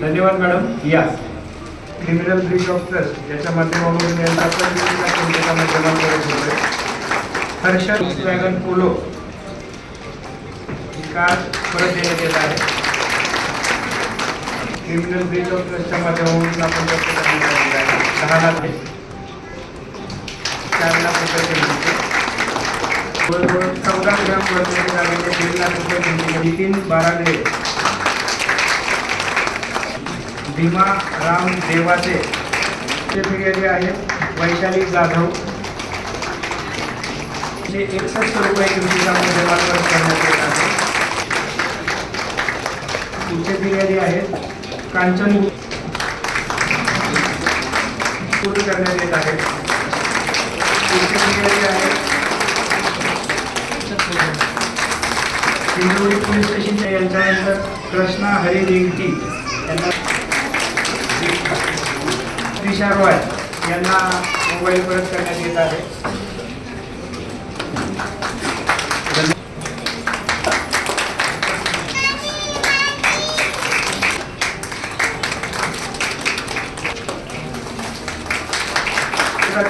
धन्यवाद मॅडम. या criminal bridge of trust याच्या माध्यमातून यांचा पण कोणत्या जमा करत होते हर्षद वॅगन पोलो ही कार परत देण्यात येत आहे. क्रिमिनल ब्रिज ऑफ ट्रस्टच्या माध्यमातून आपण जप्त करण्यात आलेलं आहे. दहा लाख चार लाख रुपये किमतीचे जवळजवळ चौदा ग्रॅम वजनाचे झालेले दीड लाख रुपये किमतीचे नितीन बारागडे भीमा राम देवाचे ते फिर्यादी आहेत वैशाली जाधव. जे एकसष्ट रुपये किमतीचा मुद्देमाल करण्यात येत आहे पुढचे फिर्यादी आहेत कांचन सुरू करण्यात येत आहे पुढचे फिर्यादी आहेत. सिंधुदुर्ग पोलीस स्टेशनच्या यांच्यानंतर कृष्णा हरी रिंगटी यांना दिशा रॉय यांना मोबाईल परत करण्यात येत आहे. दुसरा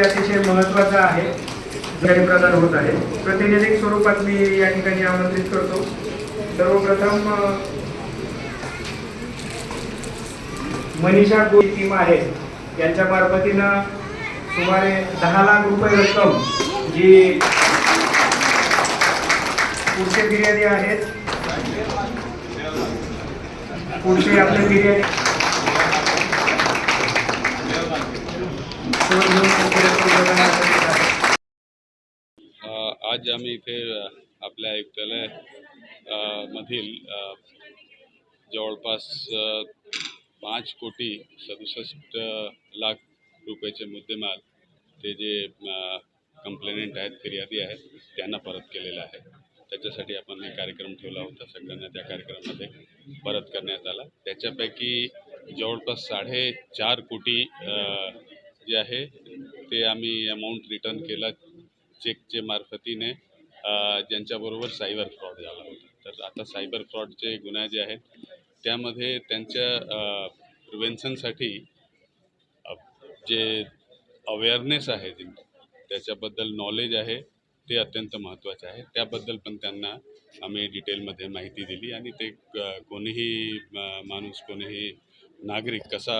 अतिशय महत्त्वाचा आहे प्रदान होत आहे. प्रतिनिधिक स्वरूपात मी या ठिकाणी आमंत्रित करतो. सर्वप्रथम मनीषा गोई टीम आहे यांच्या मार्फतीनं सुमारे दहा लाख रुपये रक्कम जी पुढचे बिर्याणी आहेत पुढचे आपले बिर्याणी आहे. आज आम्ही इथे आपल्या आयुक्तालय मधील जवळपास पाच कोटी सदुसष्ट लाख रुपयाचे मुद्देमाल ते जे कंप्लेनेंट आहेत फिर्यादी आहेत त्यांना परत केलेलं आहे. त्याच्यासाठी आपण हे कार्यक्रम ठेवला होता सगळ्यांना त्या कार्यक्रमामध्ये परत करण्यात आला. त्याच्यापैकी जवळपास साडेचार कोटी जे आहे ते आम्ही अमाऊंट रिटर्न केला चेकचे मार्फतीने. ज्यांच्याबरोबर सायबर फ्रॉड झाला होता. तर आता सायबर फ्रॉडचे गुन्हे जे आहेत त्यामध्ये त्यांच्या प्रिव्हेन्शनसाठी जे अवेअरनेस आहे जे त्याच्याबद्दल नॉलेज आहे ते अत्यंत महत्त्वाचे आहे. त्याबद्दल पण त्यांना आम्ही डिटेलमध्ये माहिती दिली आणि ते क- कोणीही माणूस कोणीही नागरिक कसा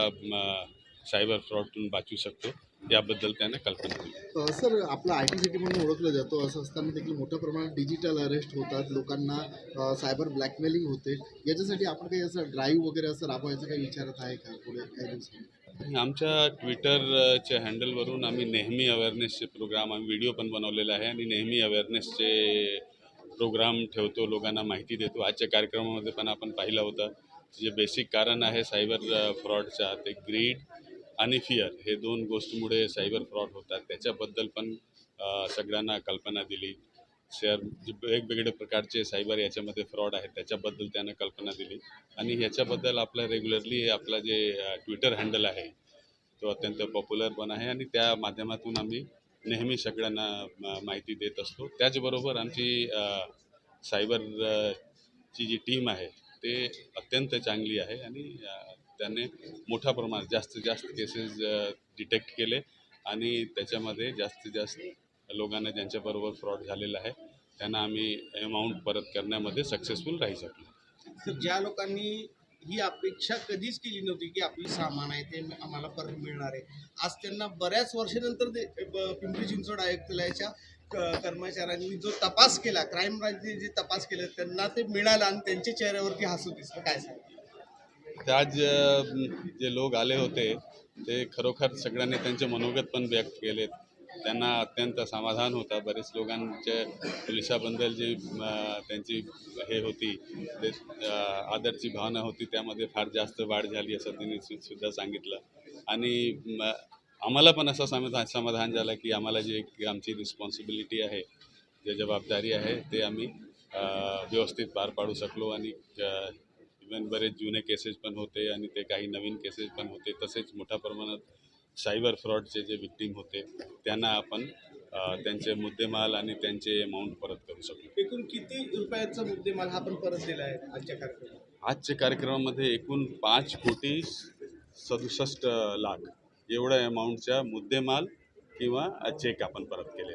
सायबर फ्रॉडतून वाचू शकतो याबद्दल त्यांना कल्पना दिली सर आपलं आय टी सिटी म्हणून ओळखलं जातो. असं असताना देखील मोठ्या प्रमाणात डिजिटल अरेस्ट होतात. लोकांना सायबर ब्लॅकमेलिंग होते. याच्यासाठी आपण काही असं ड्राईव्ह वगैरे असं राबवायचं काही विचारत आहे का पुढे काही दिवसांनी? आमच्या ट्विटरच्या हँडलवरून आम्ही नेहमी अवेअरनेसचे प्रोग्राम आम्ही व्हिडिओ पण बनवलेला आहे आणि नेहमी अवेअरनेसचे प्रोग्राम ठेवतो लोकांना माहिती देतो. आजच्या कार्यक्रमामध्ये पण आपण पाहिलं होतं. जे बेसिक कारण आहे सायबर फ्रॉडचा ते ग्रीड आणि फिअर हे दोन गोष्टीमुळे सायबर फ्रॉड होतात. त्याच्याबद्दल पण सगळ्यांना कल्पना दिली. शेअर जे वेगवेगळे प्रकारचे सायबर याच्यामध्ये फ्रॉड आहेत त्याच्याबद्दल त्यानं कल्पना दिली. आणि ह्याच्याबद्दल आपला रेग्युलरली आपला जे ट्विटर हँडल आहे तो अत्यंत पॉप्युलर पण आहे. आणि त्या माध्यमातून आम्ही नेहमी सगळ्यांना माहिती देत असतो. त्याचबरोबर आमची सायबरची जी टीम आहे ते अत्यंत चांगली आहे. आणि त्याने मोठ्या प्रमाणात जास्तीत जास्त केसेस डिटेक्ट केले आणि त्याच्यामध्ये जास्तीत जास्त लोकांना ज्यांच्याबरोबर फ्रॉड झालेला आहे त्यांना आम्ही अमाऊंट परत करण्यामध्ये सक्सेसफुल राहू शकलो. तर ज्या लोकांनी ही अपेक्षा कधीच केली नव्हती की आपली सामान आहे ते आम्हाला परत मिळणार आहे आज त्यांना बऱ्याच वर्षानंतर ते पिंपरी चिंचवड आयुक्तालयाच्या क- कर्मचाऱ्यांनी जो तपास केला क्राईम ब्रांचने जे तपास केलं त्यांना ते मिळालं आणि त्यांच्या चेहऱ्यावरती हसू दिसलं. काय सांगतं? आज जे लोक आले होते ते खरोखर सगळ्यांनी त्यांचे मनोगत पण व्यक्त केले त्यांना अत्यंत समाधान होता. बरेच लोकांच्या पोलिसाबद्दल जी त्यांची हे होती ते आदरची भावना होती. त्यामध्ये फार जास्त वाढ झाली असं त्यांनी सुद्धा सांगितलं. आणि आम्हाला पण असं समाधान समाधान झालं की आम्हाला जी एक आमची रिस्पॉन्सिबिलिटी आहे जे जबाबदारी आहे ते आम्ही व्यवस्थित पार पाडू शकलो आणि इवन बरेच जुने केसेस पण होते आणि ते काही नवीन केसेस पण होते. तसेच मोठ्या प्रमाणात सायबर फ्रॉडचे जे विक्टीम होते त्यांना आपण त्यांचे मुद्देमाल आणि त्यांचे अमाऊंट परत करू शकलो. एकूण किती रुपयाचा मुद्देमाल हा पण परत दिला आहे आजच्या कार्यक्रमात? आजच्या कार्यक्रमामध्ये एकूण पाच कोटी सदुसष्ट लाख एवढ्या अमाऊंटच्या मुद्देमाल किंवा चेक आपण परत केले.